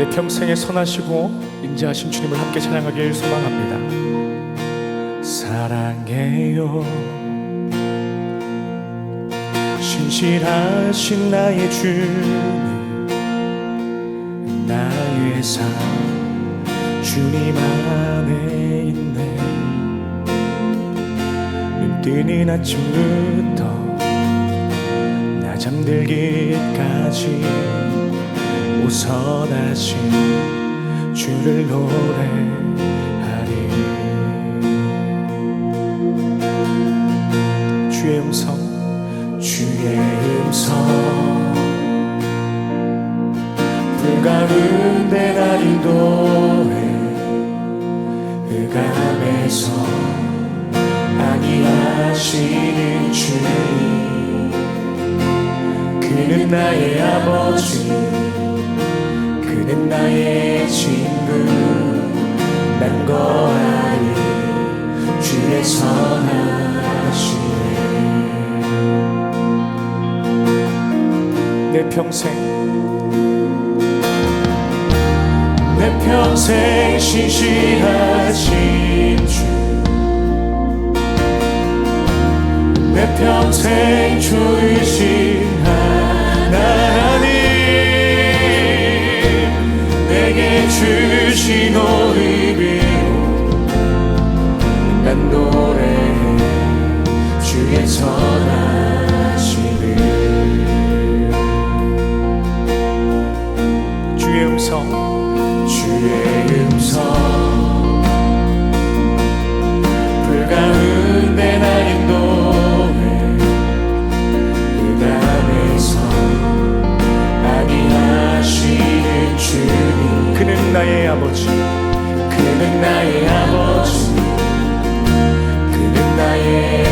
내 평생에 선하시고 인자하신 주님을 함께 찬양하길 소망합니다. 사랑해요. 신실하신 나의 주님, 나의 삶 주님 안에 있네. 눈 뜨는 아침부터 나 잠들기까지 우선하신 주를 노래하리. 주의 음성 주의 음성. 불가운데 날 인도해 흑암에서 안위하시는 주님. 그는 나의 아버지 나의 친구 난 거하리 주의 선하시네. 내 평생 내 평생 신실하신 주. 내 평생 주이신 하나님 주신 오리비로 난 노래해 주의 선하 나의 아버지. 그는 나의 아버지. 그는 나의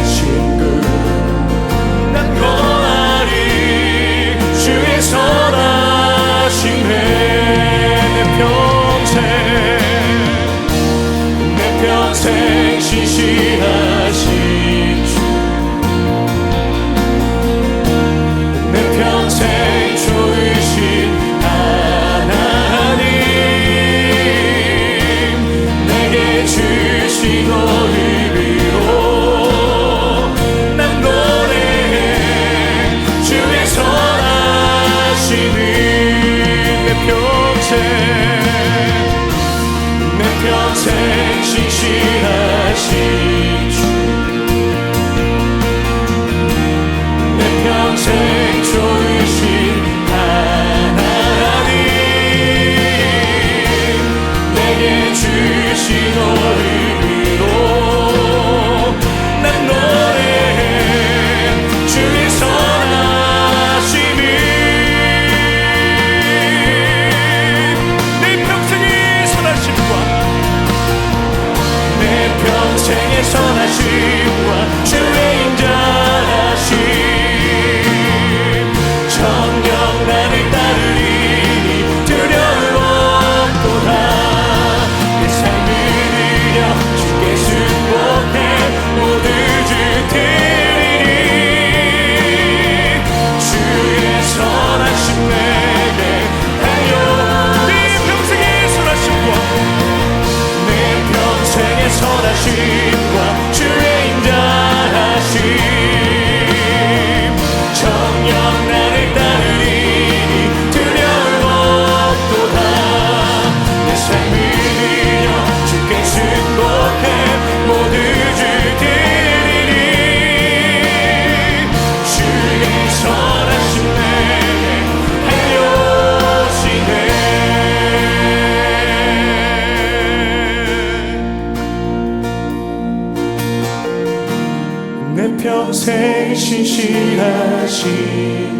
신실하신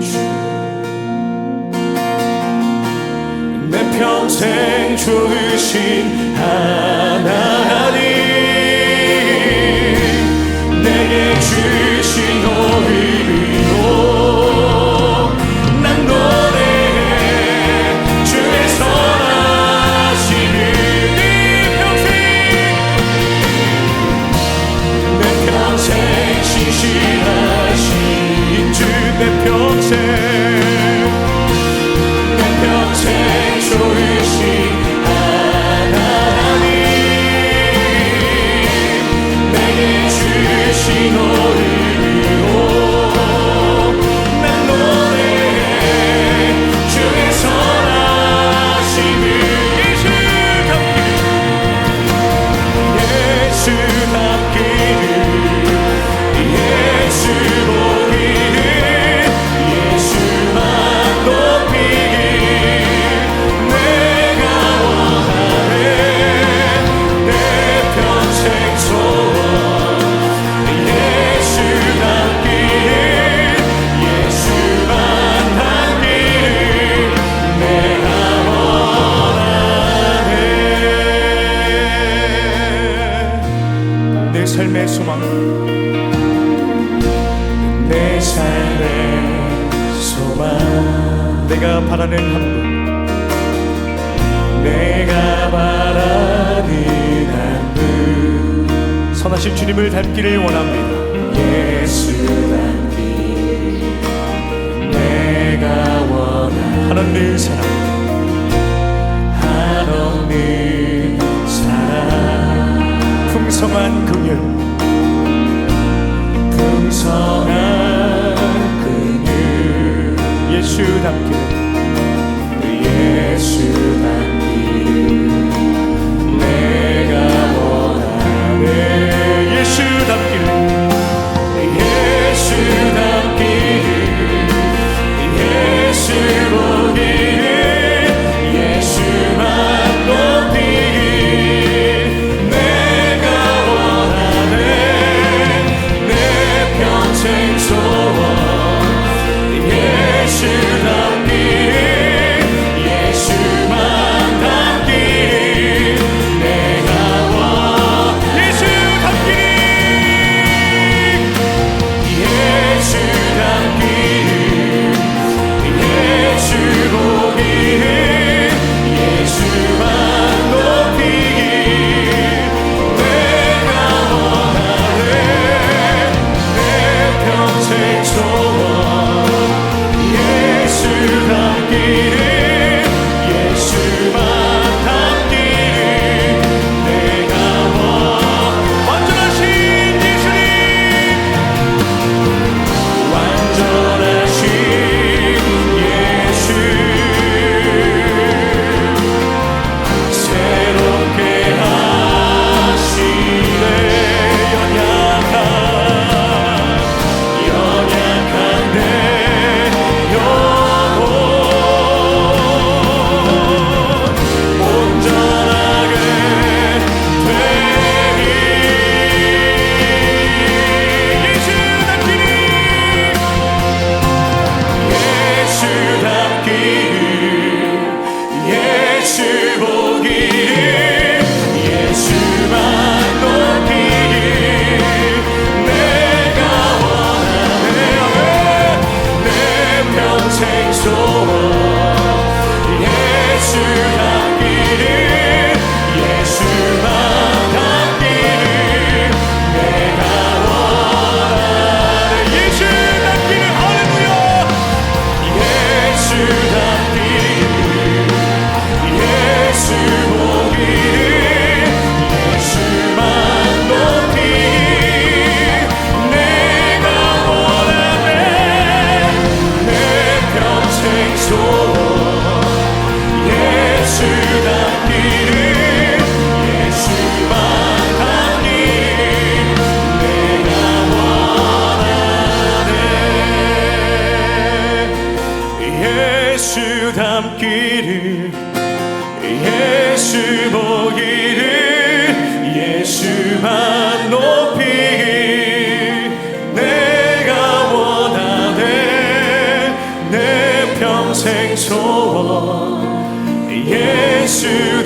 주. 내 평생 좋으신 하나님 바라는 한 분, 내가 바라는 한 분, 선하신 주님을 닮기를 원합니다. 예수 닮기, 내가 원하는 하나님 사랑, 하나님 사랑, 풍성한 긍휼, 풍성한 예수 담길 예수만 믿음 내 찾기를 예수 보기를 예수만 높이 내가 원하네 내 평생 소원 예수